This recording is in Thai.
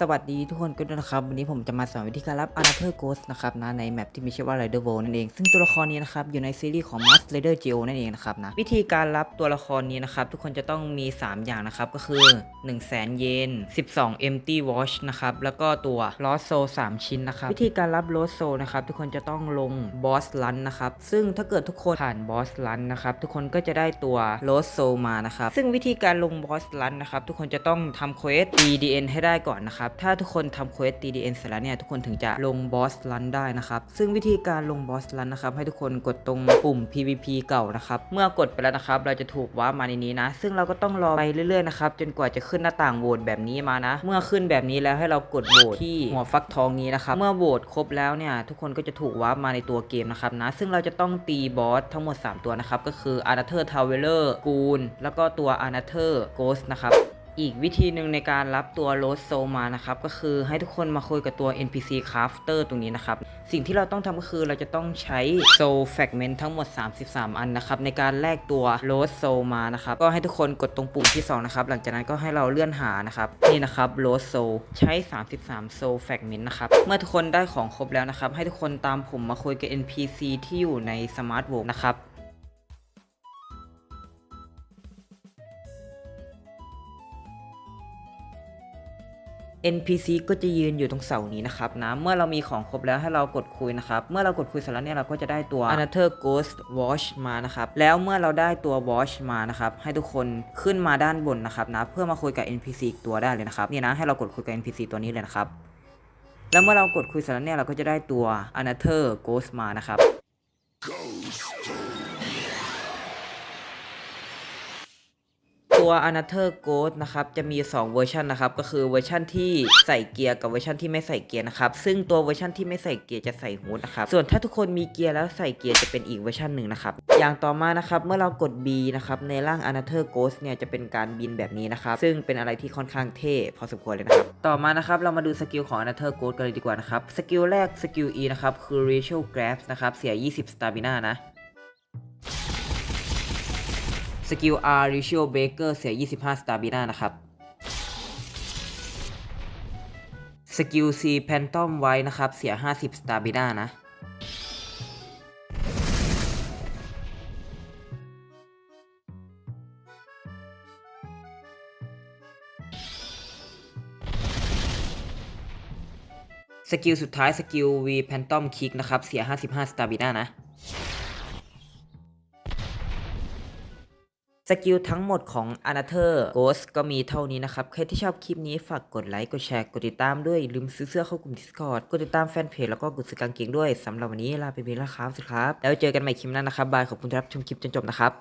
สวัสดีทุกคนกันด้วยนะครับ วันนี้ผมจะมาสอนวิธีการรับ Another Ghost นะครับนะในแมปที่มีชื่อว่า Rider World นั่นเอง ซึ่งตัวละครนี้นะครับอยู่ในซีรีส์ของ Mask Rider Geo นั่นเองนะครับนะวิธีการรับตัวละครนี้นะครับ ทุกคนจะต้องมี 3 อย่างนะครับ ก็คือ 1 0 0 0 0แสนเยน12 Empty Watch นะครับ แล้วก็ตัว Lost Soul 3 ชิ้นนะครับ วิธีการรับ Lost Soul นะครับ ทุกคนจะต้องลง Boss Run นะครับ ซึ่งถ้าเกิดทุกคนผ่าน Boss Run นะครับทุกคนก็จะได้ตัว Lost Soul มานะครับซึ่งวิธีการลง Boss Run นะครับทุกคนจะต้องทำเควส DDN ให้ได้ก่อนนะครับถ้าทุกคนทำเควส DDN เสร็จแล้วเนี่ยทุกคนถึงจะลง Boss Run ได้นะครับ ซึ่งวิธีการลง Boss Run นะครับให้ทุกคนกดตรงปุ่ม PVP เก่านะครับ เมื่อกดไปแล้วนะครับ เราจะถูกว้าร์มาในนี้นะ ซึ่งเราก็ต้องรอไปเรื่อยๆนะครับจนกว่าจะขึ้นหน้าต่างโหวตแบบนี้มานะ เมื่อขึ้นแบบนี้แล้วให้เรากดโหวตที่หัวฟักทองนี้นะครับ เมื่อโหวตครบแล้วเนี่ยทุกคนก็จะถูกว้าร์ปมาในตัวเกมนะครับนะ ซึ่งเราจะต้องตีบอสทั้งหมด 3 ตัวนะครับก็คือ a n a t h e r t o w e l e r กูนแล้วก็ตัว a n a t h e r Ghost นะครับ อีกวิธีหนึ่งในการรับตัวโรสโซมานะครับก็คือให้ทุกคนมาคุยกับตัว NPC Crafter ตรงนี้นะครับ สิ่งที่เราต้องทำก็คือเราจะต้องใช้ Soul Fragment ทั้งหมด 33 อันนะครับ ในการแลกตัวโรสโซมานะครับ ก็ให้ทุกคนกดตรงปุ่มที่ 2 นะครับ หลังจากนั้นก็ให้เราเลื่อนหานะครับ นี่นะครับโรสโซใช้ 33 Soul Fragment นะครับ เมื่อทุกคนได้ของครบแล้วนะครับ ให้ทุกคนตามผมมาคุยกับ NPC ที่อยู่ใน Smart World นะครับ NPC ก็จะยืนอยู่ตรงเสานี้นะครับนะเมื่อเรามีของครบแล้วให้เรากดคุยนะครับ เมื่อเรากดคุยเสร็จแล้วเนี่ยเราก็จะได้ตัว Another Ghost Watch มานะครับแล้วเมื่อเราได้ตัว Watch มานะครับให้ทุกคนขึ้นมาด้านบนนะครับนะเพื่อมาคุยกับ NPC อีกตัวได้เลยนะครับนี่นะให้เรากดคุยกับ NPC ตัวนี้เลยนะครับแล้วเมื่อเรากดคุยเสร็จแล้วเนี่ยเราก็จะได้ตัว Another Ghost มานะครับ ตัว Another Ghost นะครับ จะมี 2 เวอร์ชันนะครับ ก็คือเวอร์ชันที่ใส่เกียร์กับเวอร์ชันที่ไม่ใส่เกียร์นะครับ ซึ่งตัวเวอร์ชันที่ไม่ใส่เกียร์จะใส่ฮูดนะครับ ส่วนถ้าทุกคนมีเกียร์แล้วใส่เกียร์จะเป็นอีกเวอร์ชันหนึ่งนะครับ อย่างต่อมานะครับ เมื่อเรากด B นะครับในร่าง Another Ghost เนี่ยจะเป็นการบินแบบนี้นะครับ ซึ่งเป็นอะไรที่ค่อนข้างเท่พอสมควรเลยนะครับ ต่อมานะครับเรามาดูสกิลของ Another Ghost กันเลยดีกว่านะครับ สกิลแรกสกิล E นะครับคือ Racial Grabs นะครับเสีย 20 Stamina นะ สกิล R Ratio Breaker เสีย 25 สตาบิน่านะครับ สกิล C Phantom ไว้นะครับ เสีย 50 สตาบิน่านะ สกิลสุดท้ายสกิล V Phantom Kick นะครับ เสีย 55 สตาบิน่านะ สกิลทั้งหมดของ a n a t h e r Ghost ก็มีเท่านี้นะครับ ใครที่ชอบคลิปนี้ฝากกดไลค์ กดแชร์ กดติดตามด้วย ลืมซื้อเสื้อเข้ากลุ่ม Discord กดติดตามแฟนเพจแล้วก็กดซื้อกางเกงด้วยสำหรับวันนี้ลาไปเพียงแล้วครับสวัสดีครับ แล้วเจอกันใหม่คลิปหน้านะครับ บาย ขอบคุณที่รับชมคลิปจนจบนะครับ